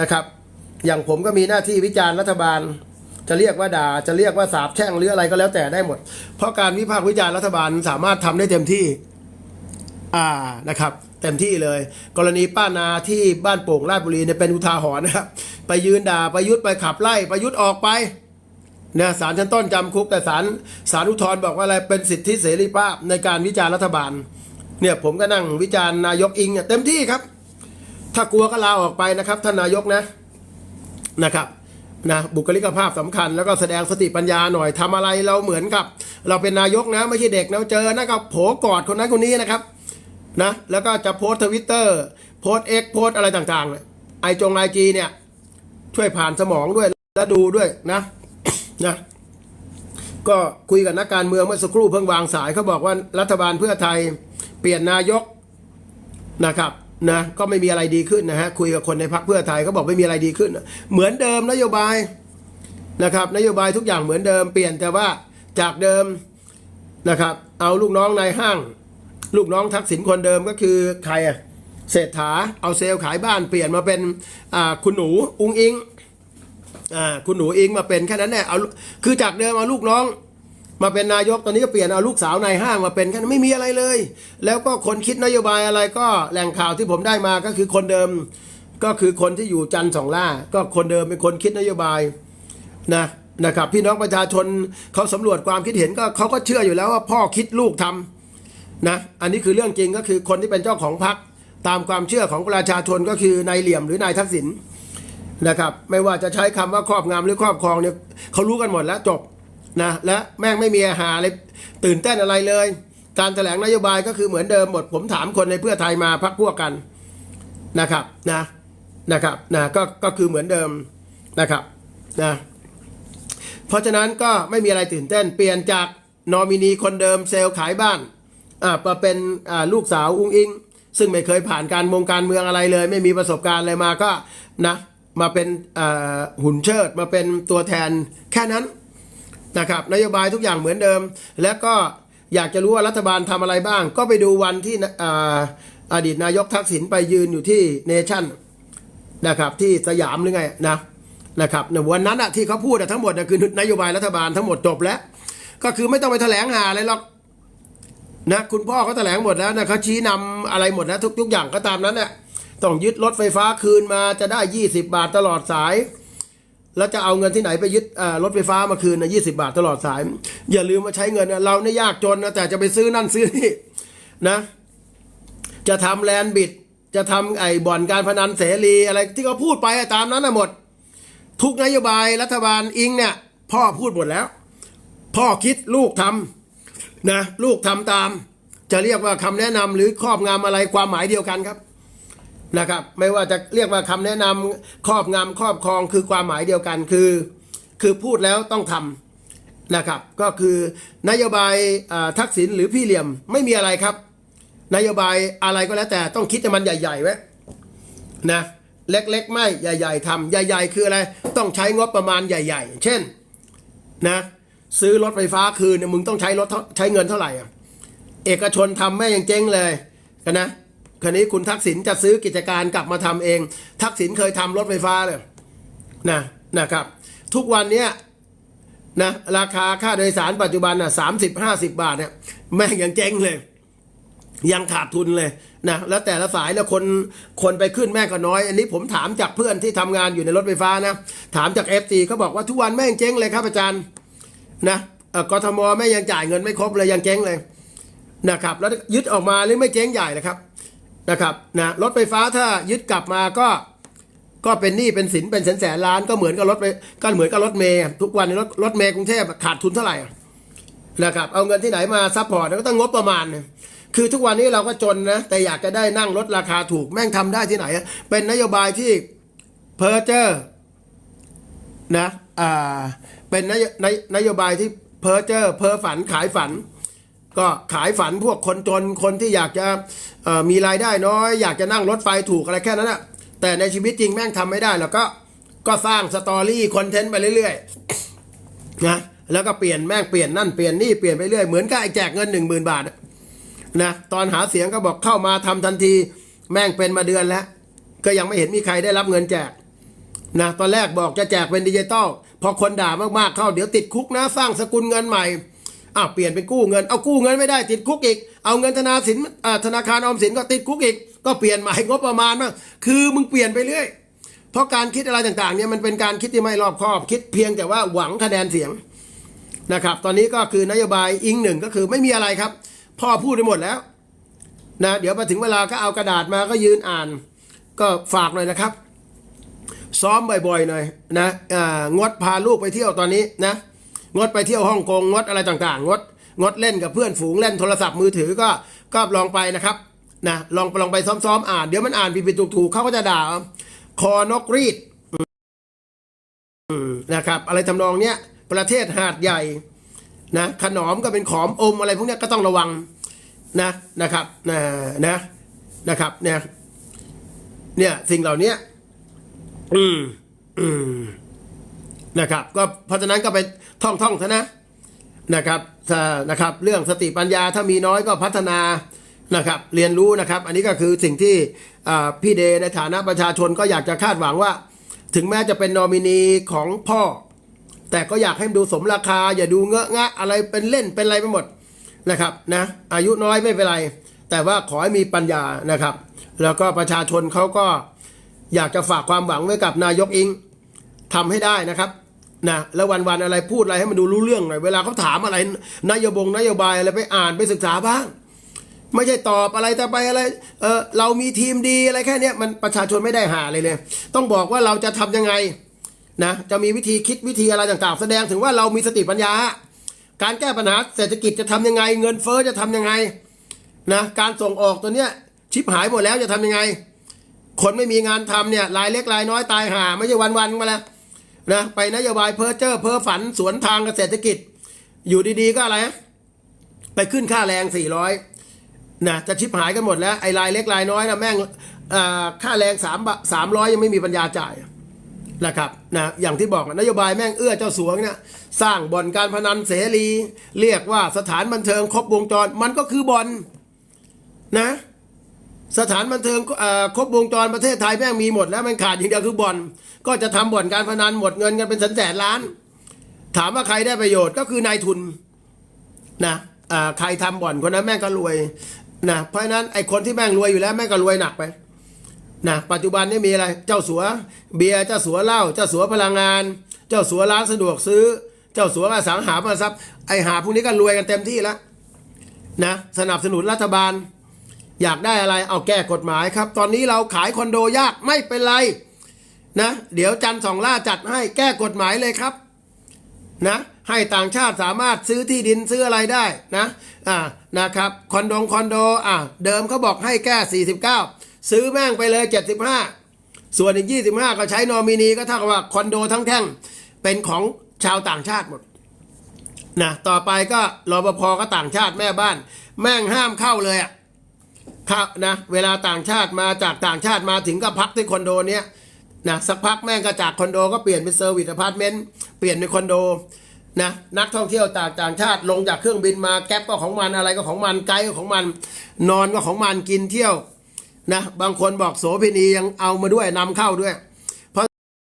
นะครับ อย่างผมก็มีหน้าที่วิจารณ์รัฐบาล จะเรียกว่าด่าจะเรียกว่าสาบแช่งหรืออะไรก็แล้วแต่ได้หมด เพราะการวิพากษ์วิจารณ์รัฐบาลสามารถทำได้เต็มที่ อ่านะครับเต็มที่เลย กรณีป้านาที่บ้านโป่งราชบุรีเนี่ยเป็นอุทาหรณ์นะครับไปยืนด่าประยุทธ์ไปขับไล่ประยุทธ์ออกไปเนี่ยศาลชั้นต้นจำคุกแต่ศาลศาลอุทธรณ์บอกว่าอะไรเป็นสิทธิเสรีภาพในการวิจารณ์รัฐบาล เนี่ยผมก็นั่งวิจารณ์นายกอิงเนี่ยเต็มที่ครับ ถ้ากลัวก็ลาออกไปนะครับท่านนายกนะนะครับนะบุคลิกภาพสำคัญแล้วก็แสดงสติปัญญาหน่อยทำอะไรเราเหมือนกับ เราเป็นนายกนะไม่ใช่เด็กนะเจอนะกับโผกอดคนนั้นคนนี้นะครับนะแล้วก็จะโพสทวิตเตอร์โพสเอ็กโพสอะไรต่างๆเนี่ยไอจงไอจีเนี่ยช่วยผ่านสมองด้วยและดูด้วยนะนะก็คุยกับนักการเมืองเมื่อสักครู่เพิ่งวางสายเขาบอกว่ารัฐบาลเพื่อไทยเปลี่ยนนายกนะครับ นะก็ไม่มีอะไรดีขึ้นนะฮะคุยกับคนในพรรคเพื่อไทยเขาบอกไม่มีอะไรดีขึ้น เหมือนเดิมนโยบายนะครับนโยบายทุกอย่างเหมือนเดิมเปลี่ยนแต่ว่าจากเดิมนะครับเอาลูกน้องในห้าง ลูกน้องทักษิณคนเดิมก็คือใครอะเศรษฐาเอาเซลล์ขายบ้านเปลี่ยนมาเป็นอ่าคุณหนูอุงอิงอ่าคุณหนูอิงมาเป็นแค่นั้นแหละเอาคือจากเดิมเอาลูกน้อง มาเป็นนายกตอนนี้ก็เปลี่ยนเอาลูกสาวนายห้างมาเป็นแค่นั้นไม่มีอะไรเลย แล้วก็คนคิดนโยบายอะไรก็แหล่งข่าวที่ผมได้มาก็คือคนเดิม ก็คือคนที่อยู่จันทร์สองล่า ก็คนเดิมเป็นคนคิดนโยบายนะนะครับ พี่น้องประชาชนเขาสำรวจความคิดเห็นก็เขาก็เชื่ออยู่แล้วว่าพ่อคิดลูกทำนะอันนี้คือเรื่องจริงก็คือคนที่เป็นเจ้าของพรรคตามความเชื่อของประชาชนก็คือนายเหลี่ยมหรือนายทักษิณนะครับ ไม่ว่าจะใช้คำว่าครอบงำหรือครอบครองเนี่ยเขารู้กันหมดแล้วจบ นะและแม่งไม่มีอาหารอะไรตื่นเต้นอะไรเลย การแถลงนโยบายก็คือเหมือนเดิมหมด ผมถามคนในเพื่อไทยมาพักพวกกันนะครับนะนะครับนะก็ก็คือเหมือนเดิมนะครับนะเพราะฉะนั้นก็ไม่มีอะไรตื่นเต้นเปลี่ยนจากนอมินีคนเดิมเซลล์ขายบ้านอ่ามาเป็นอ่าลูกสาวอุ้งอิง ซึ่งไม่เคยผ่านการวงการเมืองอะไรเลย ไม่มีประสบการณ์อะไรมาก็นะมาเป็นอ่าหุ่นเชิดมาเป็นตัวแทนแค่นั้น นะครับนโยบายทุกอย่างเหมือนเดิม แล้วก็อยากจะรู้ว่ารัฐบาลทำอะไรบ้าง ก็ไปดูวันที่ออดีตนายกทักษิณไปยืนอยู่ที่เนชั่นนะครับที่สยามหรือไงนะนะครับในวันนั้นอะที่เขาพูดอะทั้งหมดอะคือนโยบายรัฐบาลทั้งหมดจบแล้ว ก็คือไม่ต้องไปแถลงหาอะไรหรอกนะคุณพ่อเขาแถลงหมดแล้วนะเขาชี้นำอะไรหมดแล้วทุกทุกอย่างก็ตามนั้นเนี่ยต้องยึดรถไฟฟ้าคืนมาจะได้ 20 บาทตลอดสาย แล้วจะเอาเงินที่ไหนไปยึดรถไฟฟ้ามาคืนนะ20บาทตลอดสาย อย่าลืมมาใช้เงินนะเราเนี่ยยากจนนะแต่จะไปซื้อนั่นซื้อนี่นะ จะทำแลนด์บิด จะทำไอ้บ่อนการพนันเสรีอะไรที่เขาพูดไปตามนั้นนะหมด ทุกนโยบายรัฐบาลอิงเนี่ย พ่อพูดหมดแล้ว พ่อคิดลูกทำนะลูกทำตาม จะเรียกว่าคำแนะนำหรือครอบงำอะไรความหมายเดียวกันครับ นะครับ ไม่ว่าจะเรียกว่าคำแนะนำครอบงำครอบครองคือความหมายเดียวกันคือ คือพูดแล้วต้องทำนะครับ ก็คือนโยบายทักษิณหรือพี่เหลี่ยมไม่มีอะไรครับ นโยบายอะไรก็แล้วแต่ต้องคิดให้มันใหญ่ๆไว้นะเล็กๆ ไม่ใหญ่ ๆทำใหญ่ ๆ คืออะไร ต้องใช้งบประมาณใหญ่ ๆ เช่นนะซื้อรถไฟฟ้าคืนมึงต้องใช้รถใช้เงินเท่าไหร่อะเอกชนทำแม่ยังเจ๊งเลยกันนะ คราวนี้คุณทักษิณจะซื้อกิจการกลับมาทำเอง ทักษิณเคยทำรถไฟฟ้าเลยนะนะครับ ทุกวันเนี้ยนะราคาค่าโดยสารปัจจุบันอะสามสิบห้าสิบาทเนี่ยแม่งยังเจ๊งเลย ยังขาดทุนเลยนะแล้วแต่ละสายแล้วคนคนไปขึ้นแม่งก็น้อย อันนี้ผมถามจากเพื่อนที่ทำงานอยู่ในรถไฟฟ้านะถามจากเอฟซีเขาบอกว่าทุกวันแม่งเจ๊งเลยครับอาจารย์นะอ่อกทมแม่งยังจ่ายเงินไม่ครบเลยยังเจ๊งเลยนะครับ แล้วยึดออกมาหรือไม่เจ๊งใหญ่นะครับ นะครับนะรถไฟฟ้าถ้ายึดกลับมาก็ก็เป็นหนี้เป็นสินเป็นแสนแสนล้านก็เหมือนกับรถไปก็เหมือนกับรถเมย์ทุกวันนี้รถรถเมย์กรุงเทพขาดทุนเท่าไหร่นะครับเอาเงินที่ไหนมาซัพพอร์ตก็ต้องงบประมาณเนี่ยคือทุกวันนี้เราก็จนนะแต่อยากจะได้นั่งรถราคาถูกแม่งทำได้ที่ไหน เป็นนโยบายที่เพอร์เจอร์นะอ่าเป็นนโยนโยบายที่เพอร์เจอร์เพ้อฝันขายฝัน ก็ขายฝันพวกคนจนคนที่อยากจะมีรายได้น้อย อยากจะนั่งรถไฟถูกอะไรแค่นั้นอะแต่ในชีวิตจริงแม่งทำไม่ได้แล้วก็ก็สร้างสตอรี่คอนเทนต์ไปเรื่อยๆนะแล้วก็เปลี่ยนแม่งเปลี่ยนนั่นเปลี่ยนนี่เปลี่ยนไปเรื่อยเหมือนกับไอ้แจกเงินหนึ่งหมื่นบาทนะตอนหาเสียงก็บอกเข้ามาทำทันที แม่งเป็นมาเดือนแล้ว ก็ยังไม่เห็นมีใครได้รับเงินแจกนะตอนแรกบอกจะแจกเป็นดิจิตอลพอคนด่ามากๆเข้าเดี๋ยวติดคุกนะ สร้างสกุลเงินใหม่ อ้าวเปลี่ยนเป็นกู้เงิน เอากู้เงินไม่ได้ติดคุกอีก เอาเงินธนาสินอ่าธนาคารออมสินก็ติดคุกอีก ก็เปลี่ยนใหม่งบประมาณมางคือมึงเปลี่ยนไปเรื่อย เพราะการคิดอะไรต่างๆเนี่ยมันเป็นการคิดที่ไม่รอบคอบ คิดเพียงแต่ว่าหวังคะแนนเสียงนะครับ ตอนนี้ก็คือนโยบายอิงหนึ่งก็คือไม่มีอะไรครับ พ่อพูดไปหมดแล้วนะเดี๋ยวมาถึงเวลาก็เอากระดาษมาก็ยืนอ่าน ก็ฝากหน่อยนะครับ ซ้อมบ่อยๆหน่อยนะอ่างดพาลูกไปเที่ยวตอนนี้นะ งดไปเที่ยวฮ่องกงงดอะไรต่างๆ งดงดเล่นกับเพื่อนฝูงเล่นโทรศัพท์มือถือก็ก็ลองไปนะครับนะลองลองไปซ้อมๆอ่านเดี๋ยวมันอ่านผิดๆถูกๆเขาก็จะด่าเอาคอนกรีดนะครับ อะไรทำนองเนี้ยประเทศหาดใหญ่นะขนอมก็เป็นขอมอมอะไรพวกเนี้ยก็ต้องระวังนะนะครับนะนะนะครับเนี่ยเนี่ยสิ่งเหล่านี้อืมอืม นะครับ ก็เพราะฉะนั้นก็ไปท่องท่องซะนะนะครับถ้านะครับ เรื่องสติปัญญาถ้ามีน้อยก็พัฒนานะครับ เรียนรู้นะครับ อันนี้ก็คือสิ่งที่พี่เดย์ในฐานะประชาชนก็อยากจะคาดหวังว่า ถึงแม้จะเป็นนอมินีของพ่อ แต่ก็อยากให้ดูสมราคา อย่าดูเงอะงะอะไรเป็นเล่นเป็นอะไรไปหมดนะครับนะอายุน้อยไม่เป็นไร แต่ว่าขอให้มีปัญญานะครับ แล้วก็ประชาชนเขาก็อยากจะฝากความหวังไว้กับนายกอิงทำให้ได้นะครับ นะแล้ววันๆอะไรพูดอะไรให้มันดูรู้เรื่องหน่อยเวลาเขาถามอะไรนโยบงนโยบายอะไรไปอ่านไปศึกษาบ้าง ไม่ใช่ตอบอะไรแต่ไปอะไรเออเรามีทีมดีอะไรแค่นี้มันประชาชนไม่ได้หาเลยเลยต้องบอกว่าเราจะทำยังไงนะจะมีวิธีคิดวิธีอะไรต่างๆ แสดงถึงว่าเรามีสติปัญญา การแก้ปัญหาเศรษฐกิจจะทำยังไง เงินเฟ้อจะทำยังไงนะการส่งออกตัวเนี้ยชิบหายหมดแล้วจะทำยังไง คนไม่มีงานทำเนี่ยรายเล็กรายน้อยตายหา ไม่ใช่วันๆมาแล้ว นะไปนโยบายเพ้อเจ้อเพ้อฝันสวนทางกับเศรษฐกิจ อยู่ดีๆก็อะไร ไปขึ้นค่าแรงสี่ร้อยนะจะชิบหายกันหมดแล้วไอ้รายเล็กรายน้อยนะแม่งค่าแรงสามสามร้อยยังไม่มีปัญญาจ่ายนะครับนะอย่างที่บอกนโยบายแม่งเอื้อเจ้าสัวเนี่ยสร้างบ่อนการพนันเสรี เรียกว่าสถานบันเทิงครบวงจรมันก็คือบ่อนนะ สถานบันเทิงครบวงจรประเทศไทยแม่งมีหมดแล้วมันขาดอย่างเดียวคือบ่อน ก็จะทำบ่อนการพนันหมดเงินกันเป็นแสนแสนล้าน ถามว่าใครได้ประโยชน์ก็คือนายทุนนะใครทำบ่อนคนนั้นแม่งก็รวยนะเพราะนั้นไอ้คนที่แม่งรวยอยู่แล้วแม่งก็รวยหนักไปนะปัจจุบันนี้มีอะไรเจ้าสัวเบียร์เจ้าสัวเหล้าเจ้าสัวพลังงาน เจ้าสัวร้านสะดวกซื้อ เจ้าสัวอสังหาริมทรัพย์ไอ้หาพวกนี้ก็รวยกันเต็มที่แล้วนะสนับสนุนรัฐบาล อยากได้อะไรเอาแก้กฎหมายครับ ตอนนี้เราขายคอนโดยากไม่เป็นไรนะเดี๋ยวจันสองล่าจัดให้แก้กฎหมายเลยครับนะให้ต่างชาติสามารถซื้อที่ดินซื้ออะไรได้นะอ่านะครับคอนโดคอนโดอ่าเดิมเขาบอกให้แก้ 49 ซื้อแม่งไปเลย 75 ส่วนอีก 25 ก็ใช้นอมินีก็เท่ากับว่าคอนโดทั้งแท่งเป็นของชาวต่างชาติหมดนะต่อไปก็รปภก็ต่างชาติแม่บ้าน แม่งห้ามเข้าเลยอะค ถ้านะเวลาต่างชาติมาจากต่างชาติมาถึงก็พักที่คอนโดเนี้ยนะสักพักแม่งก็จากคอนโดก็เปลี่ยนเป็นเซอร์วิสอพาร์ตเมนต์เปลี่ยนเป็นคอนโดนะนักท่องเที่ยวต่างต่างชาติลงจากเครื่องบินมาแก๊ปก็ของมันอะไรก็ของมันไกด์ก็ของมันนอนก็ของมันกินเที่ยวนะบางคนบอกโสเภณียังเอามาด้วยนำเข้าด้วย